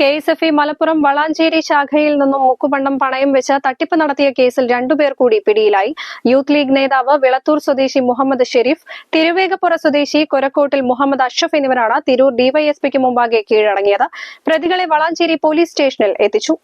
K S F E Malappuram Valanchery ശാഖയിൽ നിന്നും മുക്കുപണ്ടം പണയം വെച്ച് തട്ടിപ്പ് നടത്തിയ കേസിൽ രണ്ടുപേർ കൂടി പിടിയിലായി. യൂത്ത് ലീഗ് നേതാവ് വിളത്തൂർ സ്വദേശി മുഹമ്മദ് ഷെരീഫ് തിരുവേഗപ്പുറ സ്വദേശി കൊരക്കോട്ടിൽ മുഹമ്മദ് അഷ്റഫ് എന്നിവരാണ് തിരൂർ ഡിവൈഎസ്പിക്ക് മുമ്പാകെ കീഴടങ്ങിയത്. പ്രതികളെ വളാഞ്ചേരി പോലീസ് സ്റ്റേഷനിൽ എത്തിച്ചു.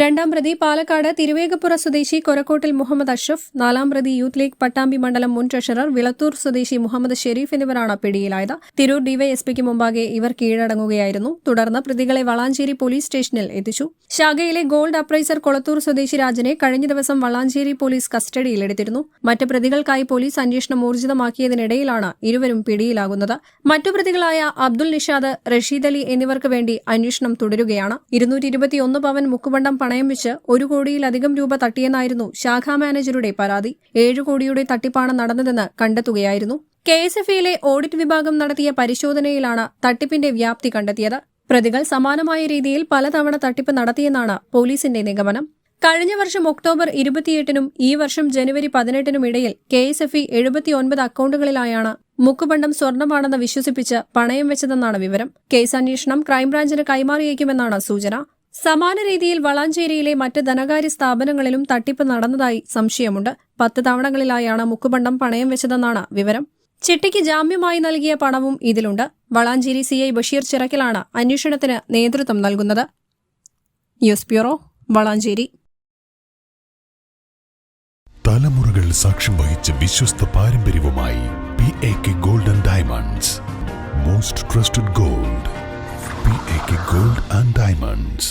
രണ്ടാം പ്രതി പാലക്കാട് തിരുവേഗപ്പുറ സ്വദേശി കൊരക്കോട്ടിൽ മുഹമ്മദ് അഷ്റഫ് നാലാം പ്രതി യൂത്ത് ലീഗ് പട്ടാമ്പി മണ്ഡലം മുൻ ട്രഷറർ വിളത്തൂർ സ്വദേശി മുഹമ്മദ് ഷെരീഫ് എന്നിവരാണ് പിടിയിലായത്. തിരൂർ ഡിവൈഎസ്പിക്ക് മുമ്പാകെ ഇവർ കീഴടങ്ങുകയായിരുന്നു. തുടർന്ന് പ്രതികളെ വളാഞ്ചേരി പോലീസ് സ്റ്റേഷനിൽ എത്തിച്ചു. ശാഖയിലെ ഗോൾഡ് അപ്രൈസർ കൊളത്തൂർ സ്വദേശി രാജനെ കഴിഞ്ഞ ദിവസം വളാഞ്ചേരി പോലീസ് കസ്റ്റഡിയിലെടുത്തിരുന്നു മറ്റ് പ്രതികൾക്കായി പോലീസ് അന്വേഷണം ഊർജിതമാക്കിയതിനിടയിലാണ് ഇരുവരും പിടിയിലാകുന്നത്. മറ്റു പ്രതികളായ അബ്ദുൽ നിഷാദ് റഷീദ് അലി എന്നിവർക്ക് വേണ്ടി അന്വേഷണം തുടരുകയാണ്. ഇരുന്നൂറ്റി ഇരുപത്തിയൊന്ന് പവൻ മുക്കുപണ്ടം പണയം വെച്ച് ഒരു കോടിയിലധികം രൂപ തട്ടിയെന്നായിരുന്നു ശാഖാ മാനേജരുടെ പരാതി. ഏഴു കോടിയുടെ തട്ടിപ്പാണ് നടന്നതെന്ന് കണ്ടെത്തുകയായിരുന്നു. കെ എസ് എഫ് ഇയിലെ ഓഡിറ്റ് വിഭാഗം നടത്തിയ പരിശോധനയിലാണ് തട്ടിപ്പിന്റെ വ്യാപ്തി കണ്ടെത്തിയത്. പ്രതികൾ സമാനമായ രീതിയിൽ പലതവണ തട്ടിപ്പ് നടത്തിയെന്നാണ് പോലീസിന്റെ നിഗമനം. കഴിഞ്ഞ വർഷം ഒക്ടോബർ ഇരുപത്തിയെട്ടിനും ഈ വർഷം ജനുവരി പതിനെട്ടിനും ഇടയിൽ കെ എസ് എഫ് ഇ എഴുപത്തിയൊൻപത് അക്കൌണ്ടുകളിലായാണ് മുക്കുപണ്ടം സ്വർണമാണെന്ന് വിശ്വസിപ്പിച്ച് പണയം വെച്ചതെന്നാണ് വിവരം. കേസ് അന്വേഷണം ക്രൈംബ്രാഞ്ചിന് കൈമാറിയേക്കുമെന്നാണ് സൂചന. സമാന രീതിയിൽ വളാഞ്ചേരിയിലെ മറ്റ് ധനകാര്യ സ്ഥാപനങ്ങളിലും തട്ടിപ്പ് നടന്നതായി സംശയമുണ്ട്. പത്ത് തവണകളിലായാണ് മുക്കുപണ്ടം പണയം വെച്ചതെന്നാണ് വിവരം. ചിട്ടിക്ക് ജാമ്യമായി നൽകിയ പണവും ഇതിലുണ്ട്. വളാഞ്ചേരി സി ഐ ബഷീർ ചിറക്കിലാണ് അന്വേഷണത്തിന് നേതൃത്വം നൽകുന്നത്. News bureau Valanchery. തലമുറകൾ സാക്ഷ്യം വഹിച്ച വിശ്വസ്ത പാരമ്പര്യവുമായി P A K golden diamonds. Most trusted gold P A K gold and diamonds.